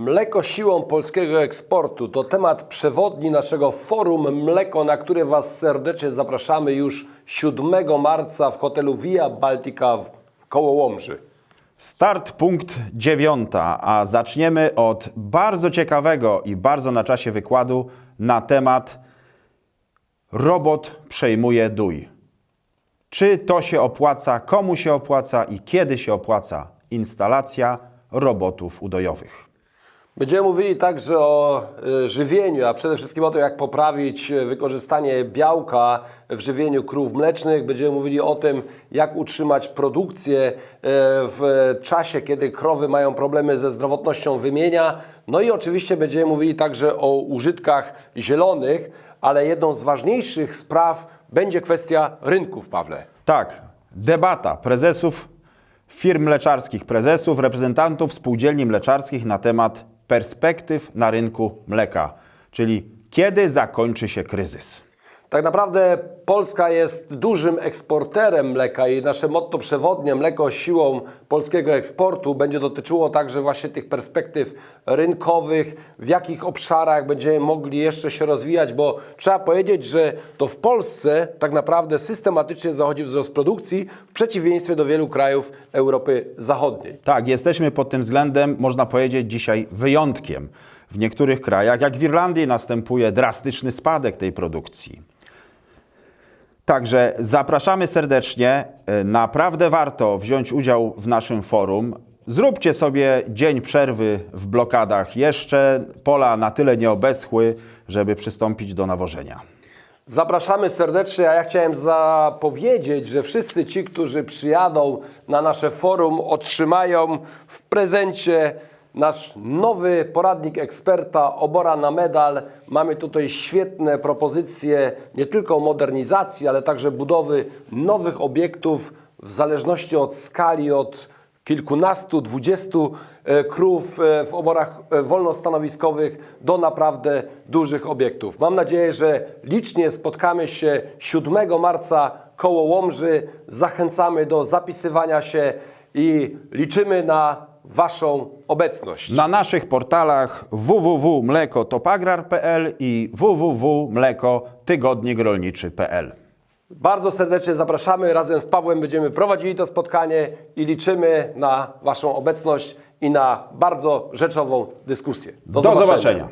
Mleko siłą polskiego eksportu to temat przewodni naszego forum Mleko, na które Was serdecznie zapraszamy już 7 marca w hotelu Via Baltica w koło Łomży. Start punkt dziewiąta, a zaczniemy od bardzo ciekawego i bardzo na czasie wykładu na temat robot przejmuje dój. Czy to się opłaca, komu się opłaca i kiedy się opłaca instalacja robotów udojowych? Będziemy mówili także o e, żywieniu, a przede wszystkim o tym, jak poprawić e, wykorzystanie białka w żywieniu krów mlecznych. Będziemy mówili o tym, jak utrzymać produkcję e, w czasie, kiedy krowy mają problemy ze zdrowotnością wymienia. No i oczywiście będziemy mówili także o użytkach zielonych, ale jedną z ważniejszych spraw będzie kwestia rynków, Pawle. Tak, debata prezesów firm mleczarskich, prezesów, reprezentantów spółdzielni mleczarskich na temat perspektyw na rynku mleka, czyli kiedy zakończy się kryzys. Tak naprawdę Polska jest dużym eksporterem mleka i nasze motto przewodnie mleko siłą polskiego eksportu będzie dotyczyło także właśnie tych perspektyw rynkowych, w jakich obszarach będziemy mogli jeszcze się rozwijać, bo trzeba powiedzieć, że to w Polsce tak naprawdę systematycznie zachodzi wzrost produkcji w przeciwieństwie do wielu krajów Europy Zachodniej. Tak, jesteśmy pod tym względem, można powiedzieć, dzisiaj wyjątkiem. W niektórych krajach, jak w Irlandii, następuje drastyczny spadek tej produkcji. Także zapraszamy serdecznie. E, Naprawdę warto wziąć udział w naszym forum. Zróbcie sobie dzień przerwy w blokadach. Jeszcze pola na tyle nie obeschły, żeby przystąpić do nawożenia. Zapraszamy serdecznie, a ja chciałem zapowiedzieć, że wszyscy ci, którzy przyjadą na nasze forum, otrzymają w prezencie nasz nowy poradnik eksperta Obora na medal. Mamy tutaj świetne propozycje nie tylko modernizacji, ale także budowy nowych obiektów w zależności od skali, od kilkunastu, dwudziestu e, krów e, w oborach e, wolnostanowiskowych do naprawdę dużych obiektów. Mam nadzieję, że licznie spotkamy się 7 marca koło Łomży. Zachęcamy do zapisywania się i liczymy na Waszą obecność. Na naszych portalach www.mlekotopagrar.pl i www.mlekotygodnikrolniczy.pl. Bardzo serdecznie zapraszamy. Razem z Pawłem będziemy prowadzili to spotkanie i liczymy na Waszą obecność i na bardzo rzeczową dyskusję. Do zobaczenia.